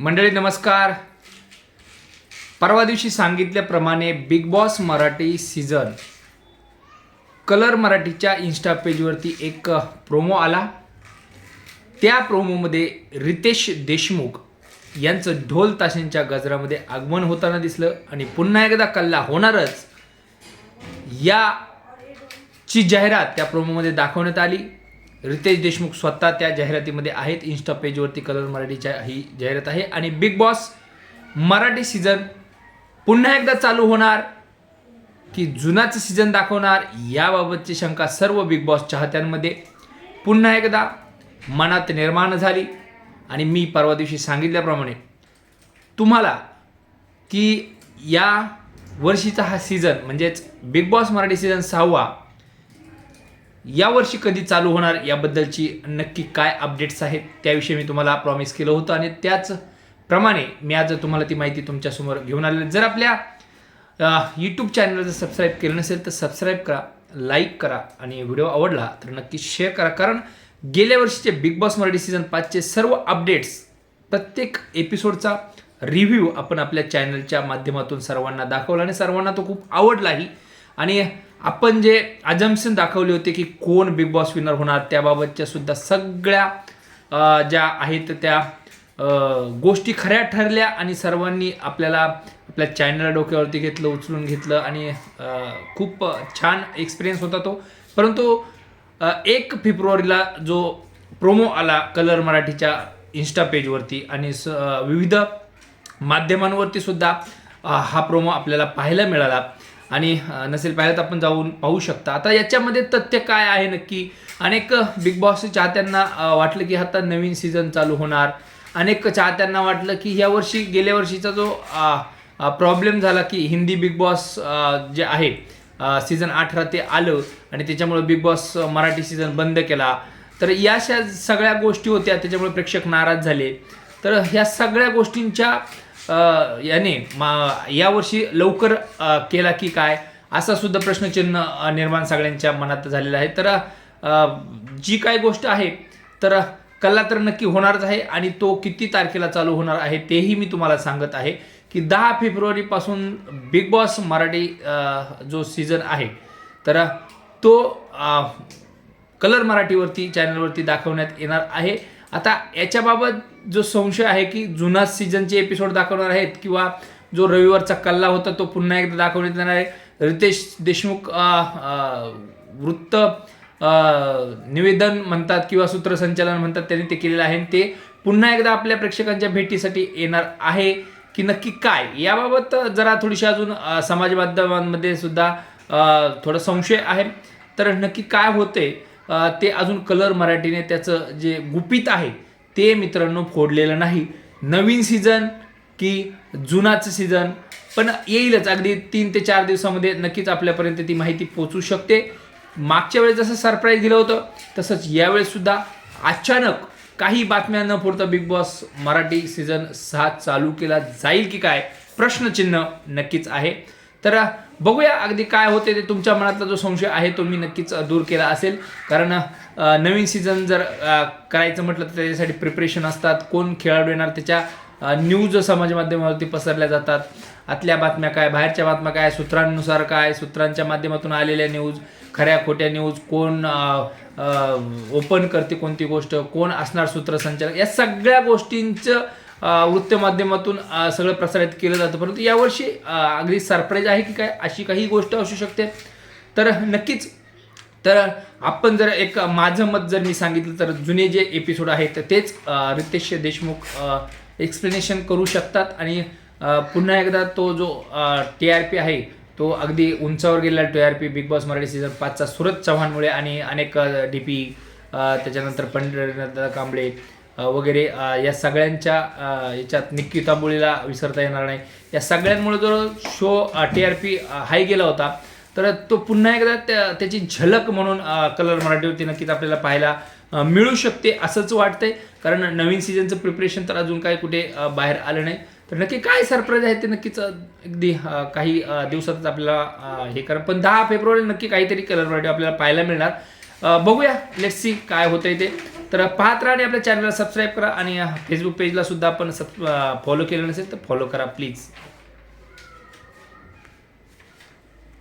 मंडळी नमस्कार. परवा दिवशी सांगितल्याप्रमाणे Bigg Boss Marathi season Colors मराठीच्या इन्स्टा पेजवरती एक प्रोमो आला. त्या प्रोमोमध्ये रितेश देशमुख यांचं ढोल ताशांच्या गजरामध्ये आगमन होताना दिसलं आणि पुन्हा एकदा कल्ला होणारच. या ची जाहिरात त्या प्रोमोमध्ये दाखवण्यात आली. रितेश देशमुख स्वतः त्या जाहिरातीमध्ये आहेत. इन्स्टा पेजवरती कलर मराठीच्या ही जाहिरात आहे. आणि बिग बॉस मराठी सीझन पुन्हा एकदा चालू होणार. की जुनाचं सीझन दाखवणार. याबाबतची शंका सर्व बिग बॉस चाहत्यांमध्ये. पुन्हा एकदा मनात निर्माण झाली. आणि मी परवा दिवशी सांगितल्याप्रमाणे तुम्हाला की या वर्षीचा हा सीझन म्हणजेच बिग बॉस मराठी सीझन सहावा यावर्षी कधी चालू होणार याबद्दलची नक्की काय अपडेट्स आहेत त्याविषयी मी तुम्हाला प्रॉमिस केलं होतं आणि त्याच प्रमाणे मी आज तुम्हाला ती माहिती तुमच्यासमोर घेऊन आलेली जर आपल्या यूट्यूब चॅनल जर सबस्क्राईब केलं नसेल तर सबस्क्राईब करा लाईक करा आणि व्हिडिओ आवडला तर नक्की शेअर करा. कारण गेल्या वर्षीचे बिग बॉस मराठी सीझन पाचचे सर्व अपडेट्स प्रत्येक एपिसोडचा रिव्ह्यू आपण आपल्या चॅनलच्या माध्यमातून सर्वांना दाखवला आणि सर्वांना तो खूप आवडलाही. आणि आपण जे अजम्पशन दाखवले होते की कोण बिग बॉस विनर होणार त्याबाबतच्या सुद्धा सगळ्या ज्या आहेत त्या गोष्टी खऱ्या ठरल्या आणि सर्वांनी आपल्याला आपल्या चॅनलला डोक्यावरती घेतलं उचलून घेतलं आणि खूप छान एक्सपिरियन्स होता तो. परंतु एक फेब्रुवारीला जो प्रोमो आला कलर मराठीच्या इन्स्टा पेजवरती आणि स विविध माध्यमांवरती सुद्धा हा प्रोमो आपल्याला पाहायला मिळाला. आणि नसेल पाहिलं तर आपण जाऊन पाहू शकता. आता याच्यामध्ये तथ्य काय आहे नक्की? अनेक बिग बॉस चाहत्यांना वाटलं की आता नवीन सीझन चालू होणार. अनेक चाहत्यांना वाटलं की या वर्षी गेल्या वर्षीचा जो प्रॉब्लेम झाला की हिंदी बिग बॉस जे आहे सीझन अठरा ते आलं आणि त्याच्यामुळे बिग बॉस मराठी सीझन बंद केला. तर या अशा सगळ्या गोष्टी होत्या त्याच्यामुळे प्रेक्षक नाराज झाले. तर ह्या सगळ्या गोष्टींच्या याने मा यावर्षी लवकर केला की काय? असा सुद्धा प्रश्नचिन्ह निर्माण सगळ्यांच्या मनात झालेला आहे. तर जी काय गोष्ट आहे तर कल्ला तर नक्की होणारच आहे आणि तो किती तारखेला चालू होणार आहे तेही मी तुम्हाला सांगत आहे की दहा फेब्रुवारीपासून बिग बॉस मराठी जो सीझन आहे तर तो कलर मराठीवरती चॅनलवरती दाखवण्यात येणार आहे. आता याच्याबाबत जो संशय आहे की जुना सीझनचे एपिसोड दाखवणार आहेत किंवा जो रविवारचा कल्ला होता तो पुन्हा एकदा दाखवण्यात येणार आहे. रितेश देशमुख वृत्त निवेदन म्हणतात किंवा सूत्रसंचालन म्हणतात त्यांनी ते केलेलं आहे. आणि ते पुन्हा एकदा आपल्या प्रेक्षकांच्या भेटीसाठी येणार आहे की नक्की काय? याबाबत जरा थोडीशी अजून समाज माध्यमांमध्ये सुद्धा थोडा थोडं संशय आहे. तर नक्की काय होते ते अजून कलर मराठीने त्याचं जे गुपित आहे ते मित्रांनो फोडलेलं नाही. नवीन सीझन की जुनाचं सीझन पण येईलच. अगदी तीन ते चार दिवसामध्ये नक्कीच आपल्यापर्यंत ती माहिती पोचू शकते. मागच्या वेळेस जसं सरप्राईज दिलं होतं तसंच यावेळेससुद्धा अचानक काही बातम्या न पुरता बिग बॉस मराठी सीझन सहा चालू केला जाईल की काय? प्रश्नचिन्ह नक्कीच आहे. तर बघूया अगदी काय होते ते तुमच्या मनातला जो संशय आहे तो मी नक्कीच दूर केला असेल. कारण नवीन सीझन जर करायचं म्हटलं तर त्याच्यासाठी प्रिपरेशन असतात. कोण खेळाडू येणार त्याच्या न्यूज समाज माध्यमावरती पसरल्या जातात. आतल्या बातम्या काय बाहेरच्या बातम्या काय सूत्रांनुसार काय सूत्रांच्या माध्यमातून आलेल्या न्यूज खऱ्या खोट्या न्यूज कोण ओपन करते कोणती गोष्ट कोण असणार सूत्रसंचालक या सगळ्या गोष्टींचं वृत्तमाध्यमातून सगळं प्रसारित केलं जातं. परंतु यावर्षी अगदी सरप्राईज आहे की काय अशी काही गोष्ट असू शकते? तर नक्कीच तर आपण जर एक माझं मत जर मी सांगितलं तर जुने जे एपिसोड आहेत तर तेच रितेश देशमुख एक्सप्लेनेशन करू शकतात. आणि पुन्हा एकदा तो जो टी आर पी आहे तो अगदी उंचावर गेलेला T R P Bigg Boss Marathi season पाचचा Suraj चव्हाणमुळे आणि अनेक डी पी त्याच्यानंतर पंढरीनाथ कांबळे वगैरे या सगळ्यांच्या याच्यात निक्की तांबोळीला विसरता येणार नाही. या सगळ्यांमुळे जो show T R P high गेला होता तर तो पुन्हा एकदा त्या त्याची झलक म्हणून कलर कलर मराठीवरती नक्कीच आपल्याला पाहायला मिळू शकते असंच वाटतंय. कारण नवीन सीझनचं प्रिपरेशन तर अजून काय कुठे बाहेर आलं नाही. तर नक्की काय सरप्राईज आहे ते नक्कीच अगदी काही दिवसातच आपल्याला हे करा. पण दहा फेब्रुवारी नक्की काहीतरी कलर मराठी आपल्याला पाहायला मिळणार. बघूया. लेट्स सी काय होतंय ते. तर पाहत राहा आणि आपल्या चॅनलला सबस्क्राईब करा. आणि फेसबुक पेजला सुद्धा आपण सब फॉलो केलं नसेल तर फॉलो करा प्लीज